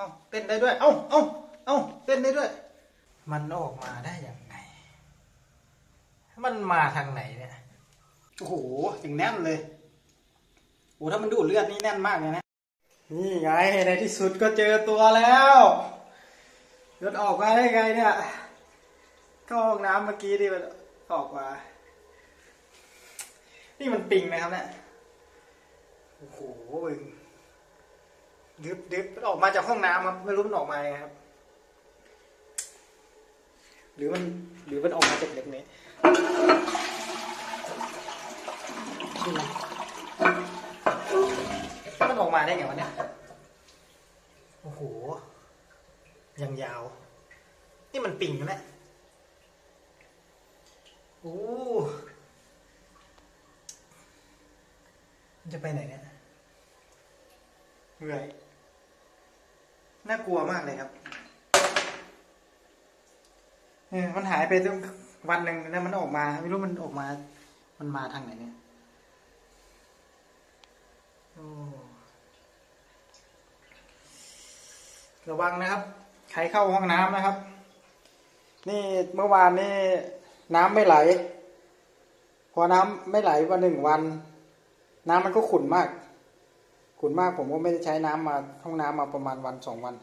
เอาเต้นได้ด้วย เอ้าเอ้าเอ้าเต้นได้ด้วย มันออกมาได้ยังไง มันมาทางไหนเนี่ยโอ้โหอย่างแน่นเลยโอ้ถ้ามันดูดเลือดนี่แน่นมากเลยนะนี่ไงในที่สุดก็เจอตัวแล้วรถออกมาได้ไงเนี่ยเข้าห้องน้ำเมื่อกี้ที่มันออกมานี่มันปิงไหมครับเนี่ยโอ้โหมึง ดึบดึบออกมาจากห้องน้ำครับไม่รู้มันออกมาไงครับ หรือมันหรือมันออกมาจากเด็กนี้มันออกมาได้ไงวะเนี่ยโอ้โหยังยาว นี่มันปิงนะเนี่ยโอ้มันจะไปไหนเนี่ยเหนื่อย น่ากลัวมากเลยครับเออมันหายไปตั้งวันหนึ่งแล้วมันออกมา ไม่รู้มันออกมา มันมาทางไหนเนี่ยระวังนะครับ ใครเข้าห้องน้ำนะครับ นี่เมื่อวานนี่น้ำไม่ไหล พอน้ำไม่ไหลวันหนึ่งวัน น้ำมันก็ขุ่นมาก ขุนมากผมก็ไม่ได้ใช้น้ำมาห้องน้ำมาประมาณวันสองวัน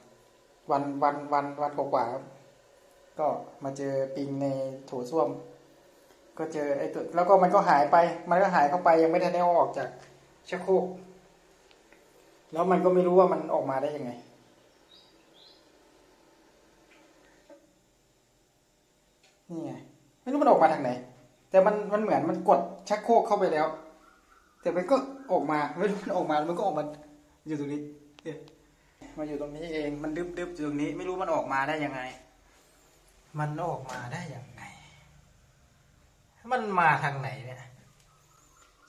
วันวันวันวันกว่าครับ ก็มาเจอปิงในโถส้วม ก็เจอไอ้ตัวแล้วก็มันก็หายไป มันก็หายเข้าไปยังไม่ทันได้อออกจากชักโครกแล้วมันก็ไม่รู้ว่ามันออกมาได้ยังไงนี่ไงไม่รู้มันออกมาทางไหน แต่มันมันเหมือนมันกดชักโครกเข้าไปแล้ว แต่มันก็ออกมาไม่รู้มันออกมามันก็ออกมาอยู่ตรงนี้เนี่ยมาอยู่ตรงนี้เองมันดึบดึบอยู่ตรงนี้ ไม่รู้มันออกมาได้ยังไง มันออกมาได้ยังไง มันมาทางไหนเนี่ย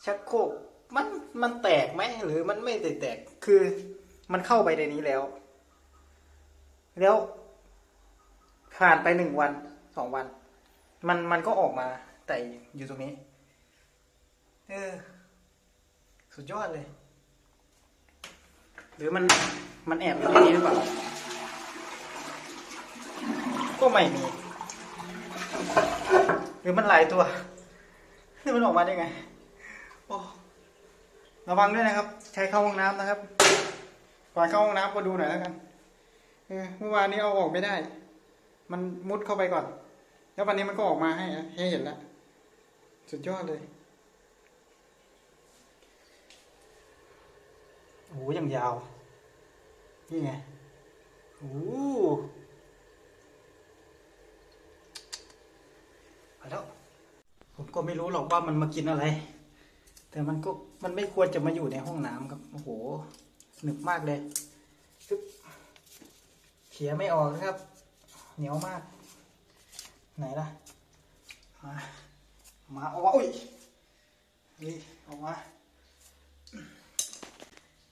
ชักโครกมันมันแตกไหมหรือมันไม่ได้แตกคือ มันเข้าไปในนี้แล้ว แล้วผ่านไปหนึ่งวันสองวัน มันมันก็ออกมาแต่อยู่ตรงนี้ เออ สุดยอดเลย หรือมันมันแอบอยู่ในนี้หรือเปล่า ก็ไม่มี หรือมันหลายตัวนี่มันออกมาได้ไง โอ้ระวังด้วยนะครับ ใช้เข้าห้องน้ำนะครับก่อนเข้าห้องน้ำก็ดูหน่อยแล้วกันเออเมื่อวานนี้เอาออกไม่ได้ มันมุดเข้าไปก่อน แล้ววันนี้มันก็ออกมาให้ให้เห็นแล้ว สุดยอดเลย โอ้ยังยาว นี่ไงโอ้ไปแล้วผมก็ไม่รู้หรอกว่ามันมากินอะไร แต่มันก็มันไม่ควรจะมาอยู่ในห้องน้ำครับ โอ้โหหนึบมากเลยเขียไม่ออกนะครับ เหนียวมาก ไหนล่ะ มา มาออกมาอุ้ยนี่ออกมา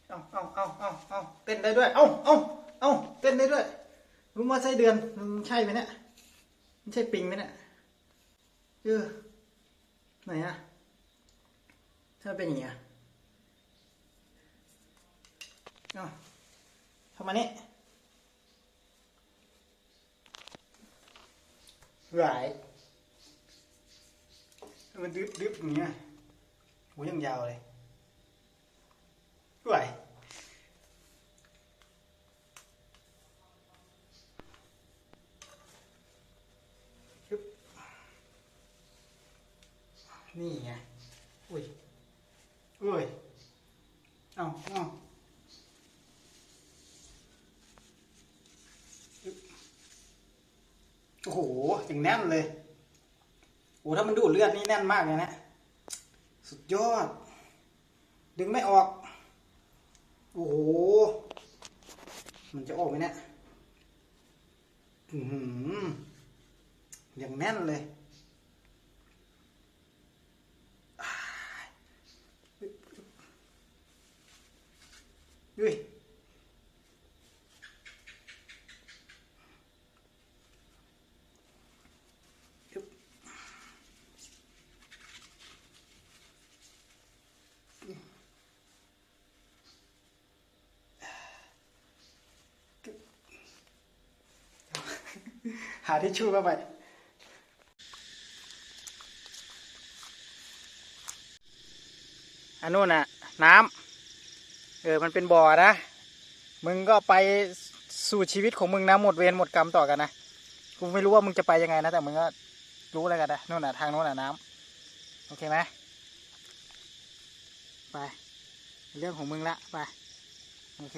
เอาเอาเอาเอาเอาเต้นได้ด้วย เอาเอาเอาเต้นได้ด้วย รู้ว่าไส้เดือนมันใช่ไหมเนี่ยมันใช่ปิงไหมเนี่ยเออไหนอะถ้าเป็นอย่างเงี้ยเอาทำมานี่ไหวมันดึบดึบอย่างเงี้ยโหยังยาวเลย ไหวนี่ไง อุ้ยอุ้ย เอาเอาโอ้โห อย่างแน่นเลย โอ้ถ้ามันดูดเลือดนี่แน่นมากเลยนะ สุดยอด ดึงไม่ออก โอ้โห มันจะออกไหมเนี่ยอือหือย่างแน่นเลยอ่าดุยยุบ หาทิชชู่เข้าไปอันนู้นน่ะ น้ำเออมันเป็นบ่อนะ มึงก็ไปสู่ชีวิตของมึงนะหมดเวรหมดกรรมต่อกันนะกูไม่รู้ว่ามึงจะไปยังไงนะ แต่มึงก็รู้แล้วกันนะนู่นน่ะทางโน้นน่ะน้ำโอเคไหมไป เรื่องของมึงละไป โอเค